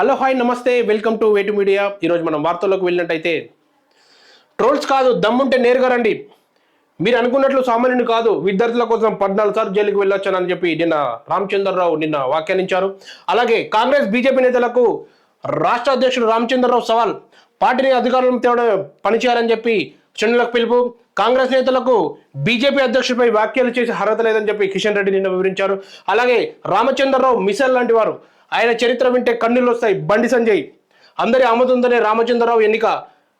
Hello hi నమస్తే welcome to వేటు media. ఈరోజు మనం వార్తల్లోకి వెళ్ళినట్టయితే ట్రోల్స్ కాదు దమ్ముంటే నేరుగా రండి. మీరు అనుకున్నట్లు సామాన్యుని కాదు విద్యార్థుల కోసం పద్నాలుగు సార్లు జైలుకి వెళ్ళొచ్చానని చెప్పి నిన్న రామచంద్రరావు నిన్న వ్యాఖ్యానించారు. అలాగే కాంగ్రెస్ బీజేపీ నేతలకు రాష్ట్ర అధ్యక్షుడు రామచంద్రరావు సవాల్ పార్టీని అధికారంలో తేవడం పనిచేయాలని చెప్పి శ్రేణులకు పిలుపు కాంగ్రెస్ నేతలకు బీజేపీ అధ్యక్షుడిపై వ్యాఖ్యలు చేసి అర్హత లేదని చెప్పి కిషన్ రెడ్డి నిన్న వివరించారు. అలాగే రామచంద్రరావు మిసల్ లాంటి వారు ఆయన చరిత్ర వింటే కన్నీళ్ళు వస్తాయి బండి సంజయ్ అందరి ఆమోదంతోనే రామచంద్రరావు ఎన్నిక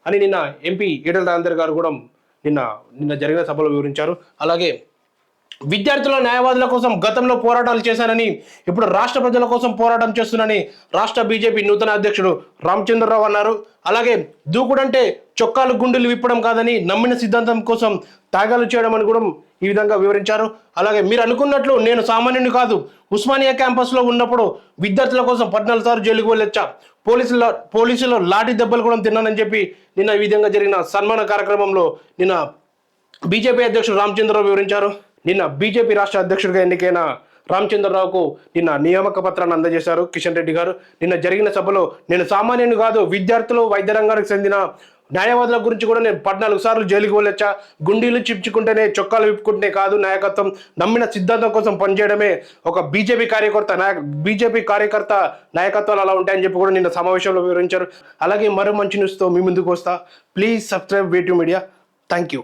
అని నిన్న ఎంపీ ఈటల రాజేందర్ గారు కూడా నిన్న నిన్న జరిగిన సభలో వివరించారు. అలాగే విద్యార్థుల న్యాయవాదుల కోసం గతంలో పోరాటాలు చేశానని ఇప్పుడు రాష్ట్ర ప్రజల కోసం పోరాటం చేస్తున్నానని రాష్ట్ర బీజేపీ నూతన అధ్యక్షుడు రామచంద్రరావు అన్నారు. అలాగే దూకుడంటే చొక్కాలు గుండెలు విప్పడం కాదని నమ్మిన సిద్ధాంతం కోసం త్యాగాలు చేయడం అని కూడా ఈ విధంగా వివరించారు. అలాగే మీరు అనుకున్నట్లు నేను సామాన్యుని కాదు ఉస్మానియా క్యాంపస్లో ఉన్నప్పుడు విద్యార్థుల కోసం పద్నాలుగు సార్లు జైలుకు వెళ్ళొచ్చా? పోలీసుల పోలీసులు లాఠీ దెబ్బలు కూడా తిన్నానని చెప్పి నిన్న ఈ విధంగా జరిగిన సన్మాన కార్యక్రమంలో నిన్న బీజేపీ అధ్యక్షుడు రామచంద్రరావు వివరించారు. నిన్న బీజేపీ రాష్ట్ర అధ్యక్షుడిగా ఎన్నికైన రామచంద్రరావుకు నిన్న నియామక పత్రాన్ని అందజేశారు. కిషన్ రెడ్డి గారు. నిన్న జరిగిన సభలో నేను సామాన్యుని కాదు విద్యార్థులు వైద్య రంగానికి చెందిన న్యాయవాదుల గురించి కూడా నేను పద్నాలుగు సార్లు జైలుకి వెళ్ళొచ్చా? గుండీలు చిప్చుకుంటేనే చొక్కాలు విప్పుకుంటే కాదు నాయకత్వం. నమ్మిన సిద్ధాంతం కోసం పనిచేయడమే ఒక బీజేపీ కార్యకర్త నాయక బీజేపీ కార్యకర్త నాయకత్వాలు అలా ఉంటాయని చెప్పి కూడా నిన్న సమావేశంలో వివరించారు. అలాగే మరో మంచి న్యూస్తో మీ ముందుకు వస్తా. ప్లీజ్ సబ్స్క్రైబ్ వేటివ్ మీడియా థ్యాంక్ యూ